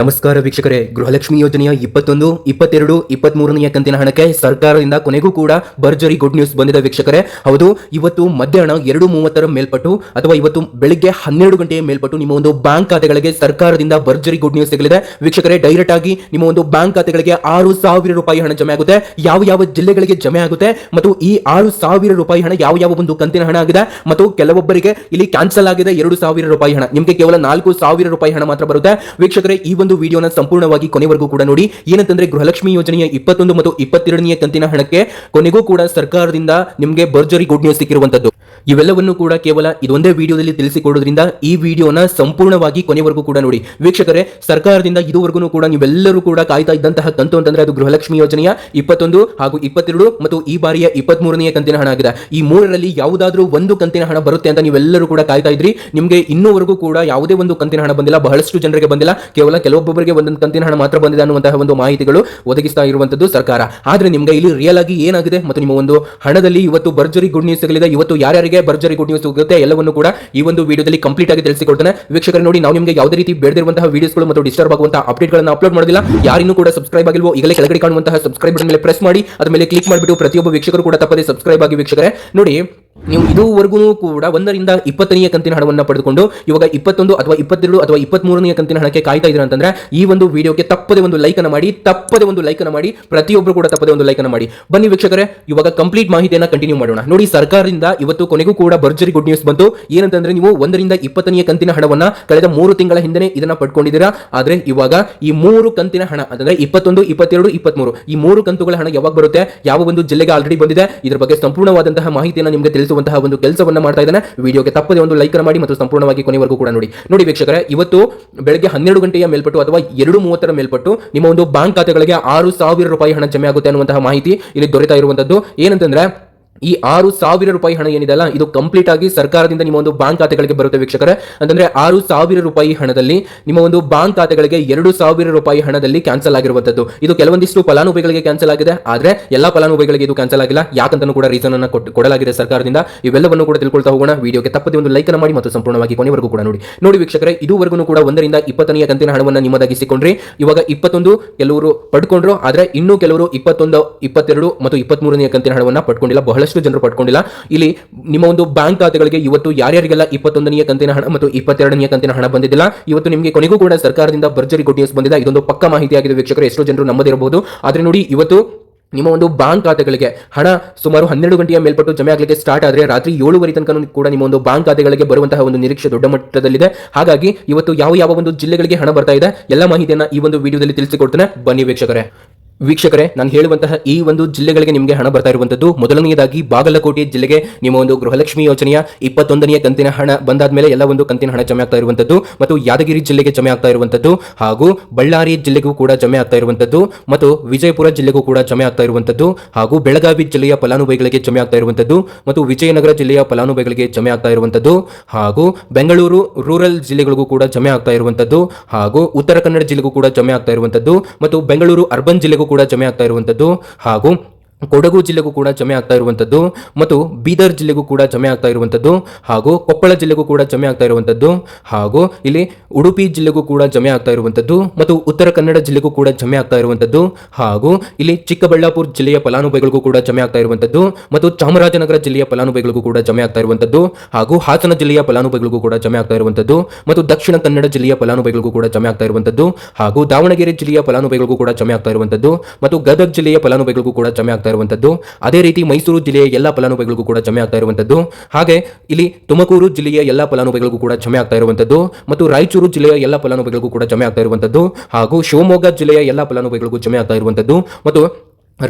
ನಮಸ್ಕಾರ ವೀಕ್ಷಕರೇ. ಗೃಹಲಕ್ಷ್ಮಿ ಯೋಜನೆಯ ಇಪ್ಪತ್ತೊಂದು, ಇಪ್ಪತ್ತೆರಡು ಇಪ್ಪತ್ತ್ ಮೂರನೆಯ ಕಂತಿನ ಹಣಕ್ಕೆ ಸರ್ಕಾರದಿಂದ ಕೊನೆಗೂ ಕೂಡ ಭರ್ಜರಿ ಗುಡ್ ನ್ಯೂಸ್ ಬಂದಿದೆ ವೀಕ್ಷಕರೇ. ಹೌದು, ಇವತ್ತು ಮಧ್ಯಾಹ್ನ ಎರಡು ಮೂವತ್ತರ ಮೇಲ್ಪಟ್ಟು ಅಥವಾ ಇವತ್ತು ಬೆಳಿಗ್ಗೆ ಹನ್ನೆರಡು ಗಂಟೆಯ ಮೇಲ್ಪಟ್ಟು ನಿಮ್ಮ ಒಂದು ಬ್ಯಾಂಕ್ ಖಾತೆಗಳಿಗೆ ಸರ್ಕಾರದಿಂದ ಭರ್ಜರಿ ಗುಡ್ ನ್ಯೂಸ್ ಸಿಗಲಿದೆ. ವೀಕ್ಷಕರೇ ಡೈರೆಕ್ಟ್ ಆಗಿ ನಿಮ್ಮ ಒಂದು ಬ್ಯಾಂಕ್ ಖಾತೆಗಳಿಗೆ ಆರು ಸಾವಿರ ರೂಪಾಯಿ ಹಣ ಜಮೆ ಆಗುತ್ತೆ. ಯಾವ ಯಾವ ಜಿಲ್ಲೆಗಳಿಗೆ ಜಮೆ ಆಗುತ್ತೆ ಮತ್ತು ಈ ಆರು ಸಾವಿರ ರೂಪಾಯಿ ಹಣ ಯಾವ ಯಾವ ಒಂದು ಕಂತಿನ ಹಣ ಆಗಿದೆ ಮತ್ತು ಕೆಲವೊಬ್ಬರಿಗೆ ಇಲ್ಲಿ ಕ್ಯಾನ್ಸಲ್ ಆಗಿದೆ ಎರಡು ಸಾವಿರ ರೂಪಾಯಿ ಹಣ. ನಿಮಗೆ ಕೇವಲ ನಾಲ್ಕು ಸಾವಿರ ರೂಪಾಯಿ ಹಣ ಮಾತ್ರ ಬರುತ್ತೆ. ವೀಕ್ಷಕರೇ, ಈ ಒಂದು ವಿಡಿಯೋನ ಸಂಪೂರ್ಣವಾಗಿ ಕೊನೆವರೆಗೂ ಕೂಡ ನೋಡಿ. ಏನಂತಂದ್ರೆ ಗೃಹಲಕ್ಷ್ಮಿ ಯೋಜನೆಯ ಇಪ್ಪತ್ತೊಂದು ಮತ್ತು ಇಪ್ಪತ್ತೆರಡನೆಯ ಕಂತಿನ ಹಣಕ್ಕೆ ಕೊನೆಗೂ ಕೂಡ ಸರ್ಕಾರದಿಂದ ನಿಮಗೆ ಭರ್ಜರಿ ಗುಡ್ ನ್ಯೂಸ್ ಸಿಕ್ಕಿರುವಂತದ್ದು. ಇವೆಲ್ಲವನ್ನು ಕೂಡ ಕೇವಲ ಇದೊಂದೇ ವಿಡಿಯೋದಲ್ಲಿ ತಿಳಿಸಿಕೊಡೋದ್ರಿಂದ ಈ ವಿಡಿಯೋನ ಸಂಪೂರ್ಣವಾಗಿ ಕೊನೆವರೆಗೂ ಕೂಡ ನೋಡಿ. ವೀಕ್ಷಕರೇ, ಸರ್ಕಾರದಿಂದ ಇದುವರೆಗೂ ಕೂಡ ನೀವೆಲ್ಲರೂ ಕೂಡ ಕಾಯ್ತಾ ಇದ್ದಂತಹ ಕಂತು ಅಂತಂದ್ರೆ ಅದು ಗೃಹಲಕ್ಷ್ಮಿ ಯೋಜನೆಯ ಇಪ್ಪತ್ತೊಂದು ಹಾಗೂ ಇಪ್ಪತ್ತೆರಡು ಮತ್ತು ಈ ಬಾರಿಯ ಇಪ್ಪತ್ತ್ ಕಂತಿನ ಹಣ ಆಗಿದೆ. ಈ ಮೂರರಲ್ಲಿ ಯಾವುದಾದ್ರೂ ಒಂದು ಕಂತಿನ ಹಣ ಬರುತ್ತೆ ಅಂತ ನೀವೆಲ್ಲರೂ ಕೂಡ ಕಾಯ್ತಾ ಇದ್ರಿ. ನಿಮಗೆ ಇನ್ನೂವರೆಗೂ ಕೂಡ ಯಾವುದೇ ಒಂದು ಕಂತಿನ ಹಣ ಬಂದಿಲ್ಲ. ಬಹಳಷ್ಟು ಜನರಿಗೆ ಬಂದಿಲ್ಲ. ಕೇವಲ ಕೆಲವೊಬ್ಬರಿಗೆ ಒಂದೊಂದು ಕಂತಿನ ಹಣ ಮಾತ್ರ ಬಂದಿದೆ ಅನ್ನುವಂತಹ ಒಂದು ಮಾಹಿತಿಗಳು ಒದಗಿಸ್ತಾ ಇರುವಂತದ್ದು ಸರ್ಕಾರ. ಆದ್ರೆ ನಿಮಗೆ ಇಲ್ಲಿ ರಿಯಲ್ ಆಗಿ ಏನಾಗಿದೆ? ಮತ್ತು ನಿಮ್ಮ ಒಂದು ಹಣದಲ್ಲಿ ಇವತ್ತು ಭರ್ಜರಿ ಗುಡ್ ನ್ಯೂಸ್ ಸಿಗಲಿದೆ. ಇವತ್ತು ಯಾರ್ಯಾರಿಗೆ ಭರ್ಜರಿ ಗುಡ್ ನ್ಯೂಸ್ ಸಿಗುತ್ತೆ ಎಲ್ಲವನ್ನು ಕೂಡ ಈ ಒಂದು ವಿಡಿಯೋದಲ್ಲಿ ಕಂಪ್ಲೀಟ್ ಆಗಿ ತಿಳಿಸಿಕೊಡ್ತೇನೆ. ವೀಕ್ಷಕರು, ನೋಡಿ, ನಾವು ನಿಮಗೆ ಯಾವುದೇ ರೀತಿ ಬೇಡದಿರುವಂತಹ ವಿಡಿಯೋಸ್ಗಳು ಮತ್ತು ಡಿಸ್ಟರ್ಬ್ ಆಗುವಂತಹ ಅಪ್ಡೇಟ್ಗಳನ್ನು ಅಪ್ಲೋಡ್ ಮಾಡೋದಿಲ್ಲ ಯಾರಿಗೂ ಕೂಡ ಸಬ್ಸ್ಕ್ರೈಬ್ ಆಗಿಲ್ವೋ, ಈಗಲೇ ಕೆಳಗಡೆ ಕಾಣುವಂತಹ ಸಬ್ಸ್ಕ್ರೈಬ್ ಮೇಲೆ ಪ್ರೆಸ್ ಮಾಡಿ ಅದ ಮೇಲೆ ಕ್ಲಿಕ್ ಮಾಡಿಬಿಟ್ಟು ಪ್ರತಿಯೊಬ್ಬ ವೀಕ್ಷಕರು ಕೂಡ ತಪ್ಪದೆ ಸಬ್ಸ್ಕ್ರೈಬ್ ಆಗಿ ವೀಕ್ಷಕರೇ. ನೋಡಿ ನೀವು ಇದುವರೆಗೂ ಕೂಡ ಒಂದರಿಂದ ಇಪ್ಪತ್ತನೆಯ ಕಂತಿನ ಹಣವನ್ನು ಪಡೆದುಕೊಂಡು ಇವಾಗ ಇಪ್ಪತ್ತೊಂದು ಅಥವಾ ಇಪ್ಪತ್ತೆರಡು ಅಥವಾ ಇಪ್ಪತ್ತ್ ಮೂರನೆಯ ಕಂತಿನ ಹಣಕ್ಕೆ ಕಾಯ್ತಾ ಇದ್ದೀರಾ ಅಂತಂದ್ರೆ ಈ ಒಂದು ವಿಡಿಯೋಗೆ ತಪ್ಪದೆ ಒಂದು ಲೈಕ್ ಅನ್ನು ಮಾಡಿ, ತಪ್ಪದೆ ಒಂದು ಲೈಕ್ ಅನ್ನು ಮಾಡಿ ಪ್ರತಿಯೊಬ್ಬರು ಕೂಡ ತಪ್ಪದೆ ಒಂದು ಲೈಕ್ ಅನ್ನು ಮಾಡಿ. ಬನ್ನಿ ವೀಕ್ಷಕರೇ, ಇವಾಗ ಕಂಪ್ಲೀಟ್ ಮಾಹಿತಿಯನ್ನ ಕಂಟಿನ್ಯೂ ಮಾಡೋಣ. ನೋಡಿ, ಸರ್ಕಾರದಿಂದ ಇವತ್ತು ಕೊನೆಗೂ ಕೂಡ ಭರ್ಜರಿ ಗುಡ್ ನ್ಯೂಸ್ ಬಂತು. ಏನಂತಂದ್ರೆ ನೀವು ಒಂದರಿಂದ ಇಪ್ಪತ್ತನೆಯ ಕಂತಿನ ಹಣವನ್ನು ಕಳೆದ ಮೂರು ತಿಂಗಳ ಹಿಂದೆ ಇದನ್ನ ಪಡ್ಕೊಂಡಿದ್ದೀರಾ. ಆದರೆ ಇವಾಗ ಈ ಮೂರು ಕಂತಿನ ಹಣ ಅಂತಂದ್ರೆ ಇಪ್ಪತ್ತೊಂದು, ಇಪ್ಪತ್ತೆರಡು, ಇಪ್ಪತ್ಮೂರು, ಈ ಮೂರು ಕಂತುಗಳ ಹಣ ಯಾವಾಗ ಬರುತ್ತೆ? ಯಾವ ಒಂದು ಜಿಲ್ಲೆಗೆ ಆಲ್ರೆಡಿ ಬಂದಿದೆ? ಇದರ ಬಗ್ಗೆ ಸಂಪೂರ್ಣವಾದಂತಹ ಮಾಹಿತಿಯನ್ನು ನಿಮಗೆ ತಿಳಿಸುವಂತಹ ಒಂದು ಕೆಲಸವನ್ನ ಮಾಡ್ತಾ ಇದ್ದಾನೆ. ವಿಡಿಯೋಗೆ ತಪ್ಪದೆ ಒಂದು ಲೈಕ್ ಮಾಡಿ ಮತ್ತು ಸಂಪೂರ್ಣವಾಗಿ ಕೊನೆವರೆಗೂ ಕೂಡ ನೋಡಿ. ನೋಡಿ ವೀಕ್ಷಕರೇ, ಇವತ್ತು ಬೆಳಗ್ಗೆ ಹನ್ನೆರಡು ಗಂಟೆಯ ಮೇಲ್ಪಟ್ಟು ಅಥವಾ ಎರಡು ಮೂವತ್ತರ ಮೇಲ್ಪಟ್ಟು ನಿಮ್ಮ ಒಂದು ಬ್ಯಾಂಕ್ ಖಾತೆಗಳಿಗೆ ಆರು ಸಾವಿರ ರೂಪಾಯಿ ಹಣ ಜಮೆ ಆಗುತ್ತೆ ಅನ್ನುವಂತಹ ಮಾಹಿತಿ ಇಲ್ಲಿ ದೊರೆತಾ ಇರುವಂತದ್ದು. ಏನಂತಂದ್ರೆ ಈ ಆರು ಸಾವಿರ ರೂಪಾಯಿ ಹಣ ಏನಿದೆಲ್ಲ ಇದು ಕಂಪ್ಲೀಟ್ ಆಗಿ ಸರ್ಕಾರದಿಂದ ನಿಮ್ಮ ಒಂದು ಬ್ಯಾಂಕ್ ಖಾತೆಗಳಿಗೆ ಬರುತ್ತೆ ವೀಕ್ಷಕರೇ. ಅಂತಂದ್ರೆ ಆರು ಸಾವಿರ ರೂಪಾಯಿ ಹಣದಲ್ಲಿ ನಿಮ್ಮ ಒಂದು ಬ್ಯಾಂಕ್ ಖಾತೆಗಳಿಗೆ ಎರಡು ಸಾವಿರ ರೂಪಾಯಿ ಹಣದಲ್ಲಿ ಕ್ಯಾನ್ಸಲ್ ಆಗಿರುವಂತದ್ದು. ಇದು ಕೆಲವೊಂದಿಷ್ಟು ಫಲಾನುಭವಿಗಳಿಗೆ ಕ್ಯಾನ್ಸಲ್ ಆಗಿದೆ. ಆದ್ರೆ ಎಲ್ಲಾ ಫಲಾನುಭವಿಗಳಿಗೆ ಇದು ಕ್ಯಾನ್ಸಲ್ ಆಗಿಲ್ಲ. ಯಾಕಂತನೂ ಕೂಡ ರೀಸನ್ ಅನ್ನು ಕೊಡಲಾಗಿದೆ ಸರ್ಕಾರದಿಂದ. ಇವೆಲ್ಲವನ್ನು ಕೂಡ ತಿಳ್ಕೊಳ್ತಾ ಹೋಗೋಣ. ವಿಡಿಯೋಗೆ ತಪ್ಪದೆ ಒಂದು ಲೈಕ್ ಮಾಡಿ ಮತ್ತು ಸಂಪೂರ್ಣವಾಗಿ ಕೊನೆವರೆಗೂ ಕೂಡ ನೋಡಿ. ನೋಡಿ ವೀಕ್ಷಕರೇ, ಇದುವರೆಗೂ ಕೂಡ ಒಂದರಿಂದ ಇಪ್ಪತ್ತನೆಯ ಕಂತಿನ ಹಣವನ್ನು ನಿಮ್ಮದಾಗಿಸಿಕೊಂಡ್ರಿ. ಇವಾಗ ಇಪ್ಪತ್ತೊಂದು ಕೆಲವರು ಪಡ್ಕೊಂಡ್ರು, ಆದ್ರೆ ಇನ್ನೂ ಕೆಲವರು ಇಪ್ಪತ್ತೊಂದು, ಇಪ್ಪತ್ತೆರಡು ಮತ್ತು ಇಪ್ಪತ್ತ್ ಮೂರನೆಯ ಕಂತಿನ ಹಣವನ್ನು ಪಡ್ಕೊಂಡಿಲ್ಲ. ಬಹಳಷ್ಟು ಜನರು ಪಡ್ಕೊಂಡಿಲ್ಲ. ಇಲ್ಲಿ ನಿಮ್ಮ ಒಂದು ಬ್ಯಾಂಕ್ ಖಾತೆಗಳಿಗೆ ಇವತ್ತು ಯಾರ್ಯಾರಿಗೆಲ್ಲ ಇಪ್ಪತ್ತೊಂದನೆಯ ಕಂತಿನ ಹಣ ಮತ್ತು ಇಪ್ಪತ್ತೆರಡನೆಯ ಕಂತಿನ ಹಣ ಬಂದಿದ್ದಿಲ್ಲ, ಇವತ್ತು ನಿಮಗೆ ಕೊನೆಗೂ ಕೂಡ ಸರ್ಕಾರದಿಂದ ಭರ್ಜರಿ ಗುಡ್ ನ್ಯೂಸ್ ಬಂದಿದೆ. ಇದೊಂದು ಪಕ್ಕ ಮಾಹಿತಿಯಾಗಿದೆ ವೀಕ್ಷಕರು, ಎಷ್ಟೋ ಜನರು ನಂಬದಿರಬಹುದು ಆದರೆ ನೋಡಿ, ಇವತ್ತು ನಿಮ್ಮ ಒಂದು ಬ್ಯಾಂಕ್ ಖಾತೆಗಳಿಗೆ ಹಣ ಸುಮಾರು ಹನ್ನೆರಡು ಗಂಟೆಯ ಮೇಲ್ಪಟ್ಟು ಜಮೆ ಆಗಲಿಕ್ಕೆ ಸ್ಟಾರ್ಟ್ ಆದರೆ ರಾತ್ರಿ ಏಳುವರೆ ತನಕ ಕೂಡ ನಿಮ್ಮ ಒಂದು ಬ್ಯಾಂಕ್ ಖಾತೆಗಳಿಗೆ ಬರುವಂತಹ ಒಂದು ನಿರೀಕ್ಷೆ ದೊಡ್ಡ ಮಟ್ಟದಲ್ಲಿದೆ. ಹಾಗಾಗಿ ಇವತ್ತು ಯಾವ ಯಾವ ಒಂದು ಜಿಲ್ಲೆಗಳಿಗೆ ಹಣ ಬರ್ತಾ ಇದೆ, ಎಲ್ಲ ಮಾಹಿತಿಯನ್ನ ಈ ಒಂದು ವಿಡಿಯೋದಲ್ಲಿ ತಿಳಿಸಿಕೊಡ್ತೇನೆ. ಬನ್ನಿ ವೀಕ್ಷಕರೇ. ವೀಕ್ಷಕರೇ, ನಾನು ಹೇಳುವಂತಹ ಈ ಒಂದು ಜಿಲ್ಲೆಗಳಿಗೆ ನಿಮಗೆ ಹಣ ಬರ್ತಾ ಇರುವಂತದ್ದು ಮೊದಲನೆಯದಾಗಿ ಬಾಗಲಕೋಟೆ ಜಿಲ್ಲೆಗೆ ನಿಮ್ಮ ಒಂದು ಗೃಹಲಕ್ಷ್ಮಿ ಯೋಜನೆಯ ಇಪ್ಪತ್ತೊಂದನೆಯ ಕಂತಿನ ಹಣ ಬಂದಾದ ಮೇಲೆ ಎಲ್ಲ ಒಂದು ಕಂತಿನ ಹಣ ಜಮೆ ಆಗ್ತಾ ಇರುವಂತದ್ದು ಮತ್ತು ಯಾದಗಿರಿ ಜಿಲ್ಲೆಗೆ ಜಮೆ ಆಗ್ತಾ ಇರುವಂತದ್ದು ಹಾಗೂ ಬಳ್ಳಾರಿ ಜಿಲ್ಲೆಗೂ ಕೂಡ ಜಮೆ ಆಗ್ತಾ ಇರುವಂತದ್ದು ಮತ್ತು ವಿಜಯಪುರ ಜಿಲ್ಲೆಗೂ ಕೂಡ ಜಮೆ ಆಗ್ತಾ ಇರುವಂತದ್ದು ಹಾಗೂ ಬೆಳಗಾವಿ ಜಿಲ್ಲೆಯ ಫಲಾನುಭವಿಗಳಿಗೆ ಜಮೆ ಆಗ್ತಾ ಇರುವಂತದ್ದು ಮತ್ತು ವಿಜಯನಗರ ಜಿಲ್ಲೆಯ ಫಲಾನುಭವಿಗಳಿಗೆ ಜಮೆ ಆಗ್ತಾ ಇರುವಂತದ್ದು ಹಾಗೂ ಬೆಂಗಳೂರು ರೂರಲ್ ಜಿಲ್ಲೆಗಳಿಗೂ ಕೂಡ ಜಮೆ ಆಗ್ತಾ ಇರುವಂತದ್ದು ಹಾಗೂ ಉತ್ತರ ಕನ್ನಡ ಜಿಲ್ಲೆಗೂ ಕೂಡ ಜಮೆ ಆಗ್ತಾ ಇರುವಂತದ್ದು ಮತ್ತು ಬೆಂಗಳೂರು ಅರ್ಬನ್ ಜಿಲ್ಲೆಗೂ ಕೂಡ ಜಮೆ ಆಗ್ತಾ ಇರುವಂತದ್ದು ಹಾಗೂ ಕೊಡಗು ಜಿಲ್ಲೆಗೂ ಕೂಡ ಜಮೆ ಆಗ್ತಾ ಇರುವಂಥದ್ದು ಮತ್ತು ಬೀದರ್ ಜಿಲ್ಲೆಗೂ ಕೂಡ ಜಮೆ ಆಗ್ತಾ ಇರುವಂಥದ್ದು ಹಾಗೂ ಕೊಪ್ಪಳ ಜಿಲ್ಲೆಗೂ ಕೂಡ ಜಮೆ ಆಗ್ತಾ ಇರುವಂತದ್ದು ಹಾಗೂ ಇಲ್ಲಿ ಉಡುಪಿ ಜಿಲ್ಲೆಗೂ ಕೂಡ ಜಮೆ ಆಗ್ತಾ ಇರುವಂಥದ್ದು ಮತ್ತು ಉತ್ತರ ಕನ್ನಡ ಜಿಲ್ಲೆಗೂ ಕೂಡ ಜಮೆ ಆಗ್ತಾ ಇರುವಂಥದ್ದು ಹಾಗೂ ಇಲ್ಲಿ ಚಿಕ್ಕಬಳ್ಳಾಪುರ ಜಿಲ್ಲೆಯ ಫಲಾನುಭವಿಗಳಿಗೂ ಕೂಡ ಜಮೆ ಆಗ್ತಾ ಇರುವಂಥದ್ದು ಮತ್ತು ಚಾಮರಾಜನಗರ ಜಿಲ್ಲೆಯ ಫಲಾನುಭವಿಗಳಿಗೂ ಕೂಡ ಜಮೆ ಆಗ್ತಾ ಇರುವಂಥದ್ದು ಹಾಗೂ ಹಾಸನ ಜಿಲ್ಲೆಯ ಫಲಾನುಭವಿಗಳಿಗೂ ಕೂಡ ಜಮೆ ಆಗ್ತಾ ಇರುವಂಥದ್ದು ಮತ್ತು ದಕ್ಷಿಣ ಕನ್ನಡ ಜಿಲ್ಲೆಯ ಫಲಾನುಭವಿಗಳಿಗೂ ಕೂಡ ಜಮೆ ಆಗ್ತಾ ಇರುವಂಥದ್ದು ಹಾಗೂ ದಾವಣಗೆರೆ ಜಿಲ್ಲೆಯ ಫಲಾನುಭವಿಗಳಿಗೂ ಕೂಡ ಜಮೆ ಆಗ್ತಾ ಇರುವಂಥದ್ದು ಮತ್ತು ಗದಗ ಜಿಲ್ಲೆಯ ಫಲಾನುಭವಿಗಳಿಗೂ ಕೂಡ ಜಮೆ ಆಗ್ತಾ ಇರುವಂತದ್ದು ಅದೇ ರೀತಿ ಮೈಸೂರು ಜಿಲ್ಲೆಯ ಎಲ್ಲ ಫಲಾನುಭವಿಗಳಿಗೂ ಕೂಡ ಜಮೆ ಆಗ್ತಾ ಇರುವಂತದ್ದು ಹಾಗೆ ಇಲ್ಲಿ ತುಮಕೂರು ಜಿಲ್ಲೆಯ ಎಲ್ಲ ಫಲಾನುಭವಿಗಳಿಗೂ ಕೂಡ ಜಮೆ ಆಗ್ತಾ ಇರುವಂತದ್ದು ಮತ್ತು ರಾಯಚೂರು ಜಿಲ್ಲೆಯ ಎಲ್ಲ ಫಲಾನುಭವಿಗಳಿಗೂ ಕೂಡ ಜಮೆ ಆಗ್ತಾ ಇರುವಂತದ್ದು ಹಾಗೂ ಶಿವಮೊಗ್ಗ ಜಿಲ್ಲೆಯ ಎಲ್ಲ ಫಲಾನುಭವಿಗಳಿಗೂ ಜಮೆ ಆಗ್ತಾ ಇರುವಂತದ್ದು ಮತ್ತು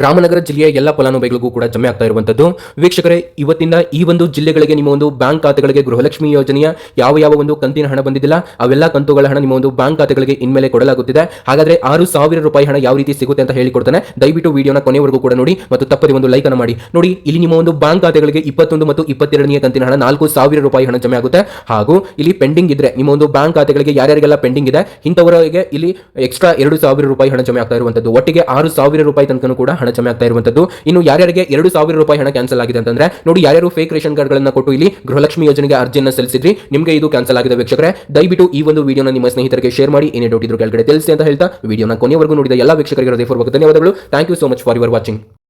ರಾಮನಗರ ಜಿಲ್ಲೆಯ ಎಲ್ಲ ಫಲಾನುಭವಿಗಳಿಗೂ ಕೂಡ ಜಮೆ ಆಗ್ತಾ ಇರುವಂತದ್ದು. ವೀಕ್ಷಕರೇ, ಇವತ್ತಿಂದ ಈ ಒಂದು ಜಿಲ್ಲೆಗಳಿಗೆ ನಿಮ್ಮ ಒಂದು ಬ್ಯಾಂಕ್ ಖಾತೆಗಳಿಗೆ ಗೃಹಲಕ್ಷ್ಮಿ ಯೋಜನೆಯ ಯಾವ ಯಾವ ಒಂದು ಕಂತಿನ ಹಣ ಬಂದಿದ್ದಿಲ್ಲ, ಅವೆಲ್ಲ ಕಂತುಗಳ ಹಣ ನಿಮ್ಮ ಒಂದು ಬ್ಯಾಂಕ್ ಖಾತೆಗಳಿಗೆ ಇನ್ಮೇಲೆ ಕೊಡಲಾಗುತ್ತಿದೆ. ಹಾಗಾದ್ರೆ ಆರು ಸಾವಿರ ರೂಪಾಯಿ ಹಣ ಯಾವ ರೀತಿ ಸಿಗುತ್ತೆ ಅಂತ ಹೇಳಿಕೊಡ್ತಾನೆ. ದಯವಿಟ್ಟು ವಿಡಿಯೋನ ಕೊನೆವರೆಗೂ ಕೂಡ ನೋಡಿ ಮತ್ತು ತಪ್ಪದೆ ಒಂದು ಲೈಕ್ ಅನ್ನು ಮಾಡಿ. ನೋಡಿ, ಇಲ್ಲಿ ನಿಮ್ಮ ಒಂದು ಬ್ಯಾಂಕ್ ಖಾತೆಗಳಿಗೆ ಇಪ್ಪತ್ತೊಂದು ಮತ್ತು ಇಪ್ಪತ್ತೆರಡನೇ ಕಂತಿನ ಹಣ ನಾಲ್ಕು ಸಾವಿರ ರೂಪಾಯಿ ಹಣ ಜಮೆ ಆಗುತ್ತೆ. ಹಾಗೂ ಇಲ್ಲಿ ಪೆಂಡಿಂಗ್ ಇದ್ರೆ ನಿಮ್ಮ ಒಂದು ಬ್ಯಾಂಕ್ ಖಾತೆಗಳಿಗೆ ಯಾರ್ಯಾರಿಗೆಲ್ಲ ಪೆಂಡಿಂಗ್ ಇದೆ, ಇಂಥವರಿಗೆ ಇಲ್ಲಿ ಎಕ್ಸ್ಟ್ರಾ ಎರಡು ಸಾವಿರ ರೂಪಾಯಿ ಹಣ ಜಮೆ ಆಗ್ತಾ ಇರುವಂತದ್ದು. ಒಟ್ಟಿಗೆ ಆರು ಸಾವಿರ ರೂಪಾಯಿ ತನಕ ಕೂಡ ಹಣ ಜಮೆ ಆಗ್ತಾ ಇರುವಂತದ್ದು ಇನ್ನು ಯಾರ್ಯಾರಿಗೆ ಎರಡು ಸಾವಿರ ರೂಪಾಯಿ ಹಣ ಕ್ಯಾನ್ಸಲ್ ಆಗಿದೆ ಅಂತಂದ್ರೆ, ನೋಡಿ ಯಾರ್ಯಾರು ಫೇಕ್ ರೇಷನ್ ಕಾರ್ಡ್ಗಳನ್ನ ಕೊಟ್ಟು ಇಲ್ಲಿ ಗೃಹಲಕ್ಷ್ಮಿ ಯೋಜನೆಗೆ ಅರ್ಜಿಯನ್ನ ಸಲ್ಲಿಸಿದ್ರಿ, ನಿಮಗೆ ಇದು ಕ್ಯಾನ್ಸಲ್ ಆಗಿದೆ ವೀಕ್ಷಕರೇ. ದಯವಿಟ್ಟು ಈ ಒಂದು ವಿಡಿಯೋನ ನಿಮ್ಮ ಸ್ನೇಹಿತರಿಗೆ ಶೇರ್ ಮಾಡಿ, ಏನೇ ಡೌಟ್ ಇದ್ರು ಕೆಳಗಡೆ ತಿಳಿಸಿ ಅಂತ ಹೇಳ್ತಾ, ವಿಡಿಯೋನ ಕೊನೆಯವರೆಗೂ ನೋಡಿದ ಎಲ್ಲ ವೀಕ್ಷಕರಿಗೆ ಹೃದಯಪೂರ್ವಕ ಧನ್ಯವಾದಗಳು. Thank you so much for your watching